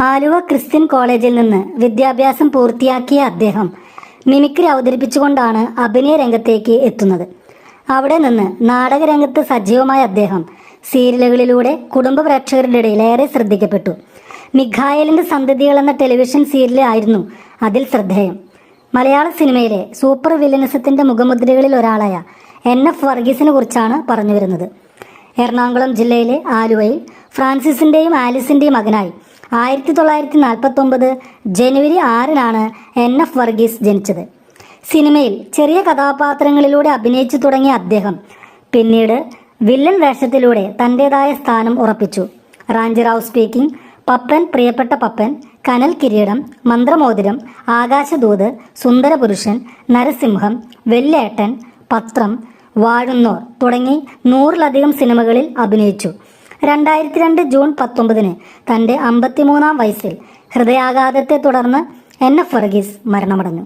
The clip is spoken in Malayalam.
ആലുവ ക്രിസ്ത്യൻ കോളേജിൽ നിന്ന് വിദ്യാഭ്യാസം പൂർത്തിയാക്കിയ അദ്ദേഹം മിമിക്രി അവതരിപ്പിച്ചുകൊണ്ടാണ് അഭിനയ രംഗത്തേക്ക് എത്തുന്നത്. അവിടെ നിന്ന് നാടകരംഗത്ത് സജീവമായ അദ്ദേഹം സീരിയലുകളിലൂടെ കുടുംബ പ്രേക്ഷകരുടെ ഇടയിൽ ഏറെ ശ്രദ്ധിക്കപ്പെട്ടു. മിഖായലിന്റെ സന്തതികൾ എന്ന ടെലിവിഷൻ സീരിയലായിരുന്നു അതിൽ ശ്രദ്ധേയം. മലയാള സിനിമയിലെ സൂപ്പർ വില്ലനിസത്തിന്റെ മുഖമുദ്രകളിൽ ഒരാളായ എൻ എഫ് വർഗീസിനെ കുറിച്ചാണ് പറഞ്ഞു വരുന്നത് എറണാകുളം ജില്ലയിലെ ആലുവയിൽ ഫ്രാൻസിസിന്റെയും ആലിസിന്റെയും മകനായി ആയിരത്തി തൊള്ളായിരത്തി നാൽപ്പത്തി ഒമ്പത് ജനുവരി ആറിനാണ് എൻ എഫ് വർഗീസ് ജനിച്ചത്. സിനിമയിൽ ചെറിയ കഥാപാത്രങ്ങളിലൂടെ അഭിനയിച്ചു തുടങ്ങിയ അദ്ദേഹം പിന്നീട് വില്ലൻ വേഷത്തിലൂടെ തന്റെതായ സ്ഥാനം ഉറപ്പിച്ചു. റാഞ്ചിറാവ് സ്പീക്കിംഗ് പപ്പൻ പ്രിയപ്പെട്ട പപ്പൻ കനൽ കിരീടം മന്ത്രമോതിരം ആകാശദൂത് സുന്ദരപുരുഷൻ നരസിംഹം വെല്ലേട്ടൻ പത്രം വാഴുന്നോർ തുടങ്ങി നൂറിലധികം സിനിമകളിൽ അഭിനയിച്ചു. രണ്ടായിരത്തി രണ്ട് ജൂൺ പത്തൊമ്പതിന് തന്റെ അമ്പത്തിമൂന്നാം വയസ്സിൽ ഹൃദയാഘാതത്തെ തുടർന്ന് എൻ എഫ് വർഗീസ് മരണമടഞ്ഞു.